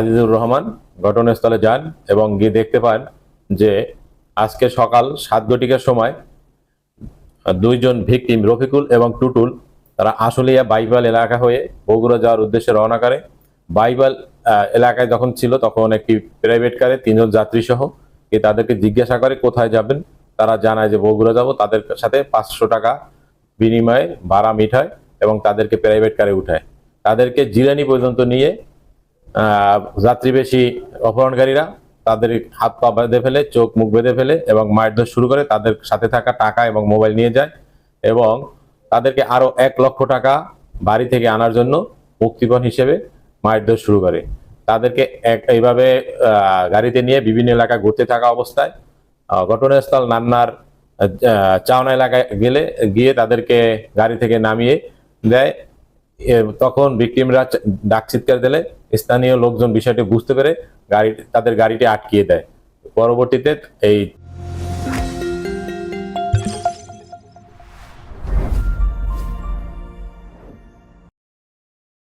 আজিজুর রহমান ঘটনাস্থলে যান এবং গিয়ে দেখতে পান যে আজকে সকাল সাত ঘটিকার সময় দুইজন ভিকটিম রফিকুল এবং টুটুল, তারা আশুলিয়া বাইবাল এলাকা হয়ে বগুড়া যাওয়ার উদ্দেশ্যে রওনা করে। বাইবাল এলাকায় যখন ছিল তখন একটি প্রাইভেট কারে তিনজন যাত্রী সহ তাদেরকে জিজ্ঞাসা করে কোথায় যাবেন, তারা জানায় যে বগুড়া যাব, তাদের সাথে পাঁচশো টাকা বিনিময়ে ভাড়া মিঠায় এবং তাদেরকে প্রাইভেট কারে উঠায়। তাদেরকে জিরানি পর্যন্ত নিয়ে যাত্রী বেশি অপহরণকারীরা তাদের হাত পা বেঁধে ফেলে, চোখ মুখ বেঁধে ফেলে এবং মারধর শুরু করে তাদের সাথে থাকা টাকা এবং মোবাইল নিয়ে যায় এবং তাদেরকে আরও এক লক্ষ টাকা বাড়ি থেকে আনার জন্য মুক্তিপণ হিসেবে মারধর শুরু করে। তাদেরকে এক, এইভাবে গাড়িতে নিয়ে বিভিন্ন এলাকা ঘুরতে থাকা অবস্থায় ঘটনাস্থল নান্নার চাওনা এলাকায় গেলে, গিয়ে তাদেরকে গাড়ি থেকে নামিয়ে দেয় তখন ভিকটিমরা ডাক চিৎকার দিলে স্থানীয় লোকজন বিষয়টি বুঝতে পেরে গাড়ি, তাদের গাড়িটি আটকিয়ে দেয়। পরবর্তীতে এই